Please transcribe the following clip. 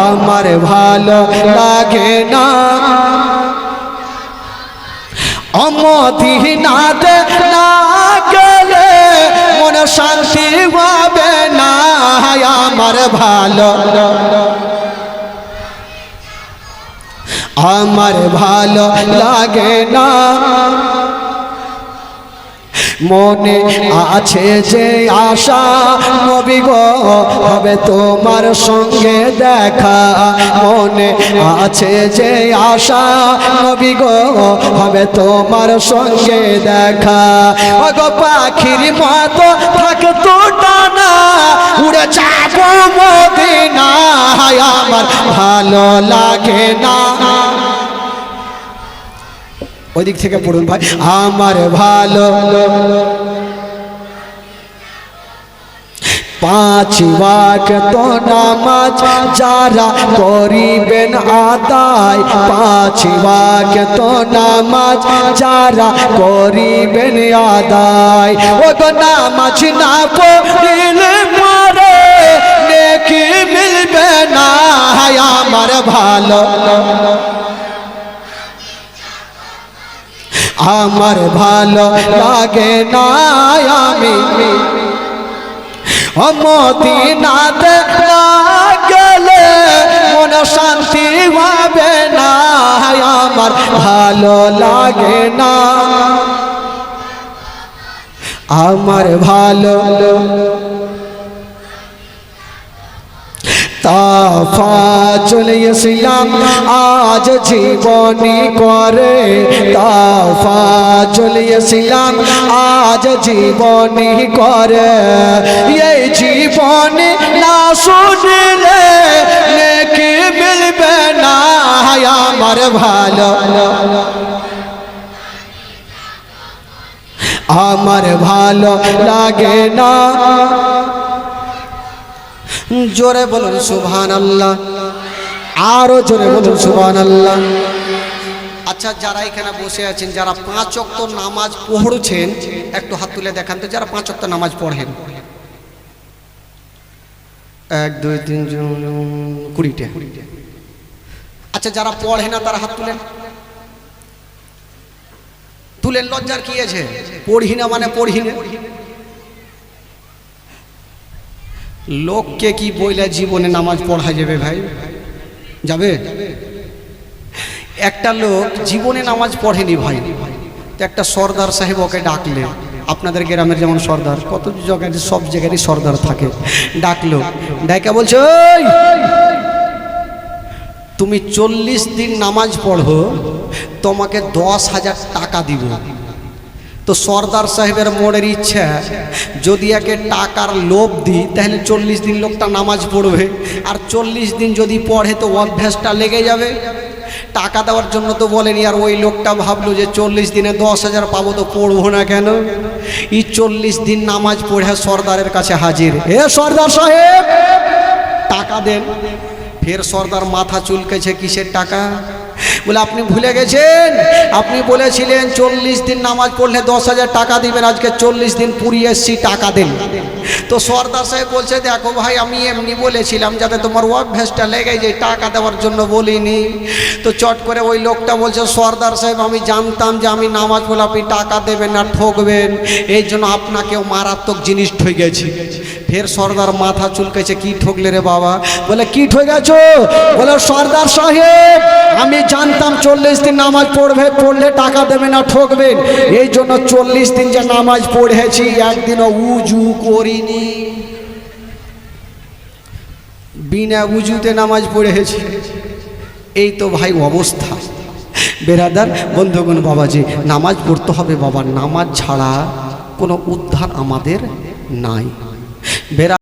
আমার ভালো লাগে না। অমদিনাতে না গেলে মনে শান্তি হবে না। আমার ভালো। আমার ভালো লাগে না। মনে আছে যে আশা নবী গো, হবে তোমার সঙ্গে দেখা। মনে আছে যে আশা নবী গো, হবে তোমার সঙ্গে দেখা। গো পাখির মতো থাকতো টানা, উড়ে যাব মদিনা আমার ভালো লাগে না ওই দিক থেকে পড়ুন ভাই। আমার ভালো পাঁচ ওয়াক্ত নামাজ যারা করিবেন আদায়, পাঁচ ওয়াক্ত নামাজ যারা করিবেন আদায়। ও গো নামাজ না পড়িলে মারে, নেকি মিলবে না আমার ভালো। আমার ভালো লাগে না আমি। না গেলে মন শান্তি হবে না আমার ভালো লাগে না। আমার ভালো তাফা চলে এসলাম আজ জীবনী করে। তাফা চলে এসলাম আজ জীবনী করে। এই জীবনী না শুনলে নেকি মিলবে না আমার ভালো। আমার ভালো লাগে না। জোরে বলুন সুবহান আল্লাহ আরও জোরে বলুন সুবহান আল্লাহ আচ্ছা যারা এখানে বসে আছেন যারা পাঁচ অক্ত নামাজ পড়ছেন একটু হাত তুলে দেখান তো যারা পাঁচ অক্ত নামাজ পড়েন এক দুই তিন কুড়িটা আচ্ছা যারা পড়ে না তারা হাত তুলেন তুলেন লজ্জার কি আছে পড়ি না মানে পড়ি না লোককে কি বইলে জীবনে নামাজ পড়া যাবে ভাই? যাবে? একটা লোক জীবনে নামাজ পড়েনি ভাই। তো একটা সর্দার সাহেব ওকে ডাকলে আপনাদের গ্রামের যেমন সর্দার কত জায়গায় সব জায়গারই সর্দার থাকে। ডাকলো ডাইকা বলছে "ওই, তুমি চল্লিশ দিন নামাজ পড়ো তোমাকে দশ হাজার টাকা দিব। তো সর্দার সাহেবের মোড়ের ইচ্ছা, যদি একে টাকার লোভ দিই, তাহলে চল্লিশ দিন লোকটা নামাজ পড়বে। আর চল্লিশ দিন যদি পড়ে, তো অভ্যাসটা লেগে যাবে। টাকা দেওয়ার জন্য তো বলেনি, আর ওই লোকটা ভাবলো যে চল্লিশ দিনে দশ হাজার পাবো তো পড়ব না কেন? এই চল্লিশ দিন নামাজ পড়ে সর্দারের কাছে হাজির। হে সর্দার সাহেব, টাকা দেন। ফের সর্দার মাথা চুলকেছে কিসের টাকা? বলে, আপনি ভুলে গেছেন? আপনি বলেছিলেন, চল্লিশ দিন নামাজ পড়লে দশ হাজার টাকা দিবেন, আজকে চল্লিশ দিন পুরিয়ে এসছি, টাকা দেন। তো সর্দার সাহেব বলছে, দেখো ভাই, আমি এমনি বলেছিলাম যাতে তোমার অভ্যেসটা লেগে যায়, টাকা দেওয়ার জন্য বলিনি। তো চট করে ওই লোকটা বলছে, সর্দার সাহেব, আমি জানতাম যে আমি নামাজ বলে আপনি টাকা দেবেন না ঠকবেন। এই জন্য আপনাকেও মারাত্মক জিনিস ঠকেছি। ফের সর্দার মাথা চুলকেছে, কি ঠকলে রে বাবা? বলে, কি ঠকেছো? বলে, সর্দার সাহেব, আমি জানতাম চল্লিশ দিন নামাজ পড়বে, পড়লে টাকা দেবে না ঠকবেন এই জন্য চল্লিশ দিন যে নামাজ পড়েছি, একদিনও উজু করিনি। বিনা উজুতে নামাজ পড়েছি। এই তো ভাই অবস্থা। বেরাদার, বন্ধুগণ, বাবাজি, নামাজ পড়তে হবে বাবা। নামাজ ছাড়া কোনো উদ্ধার আমাদের নাই। বেরা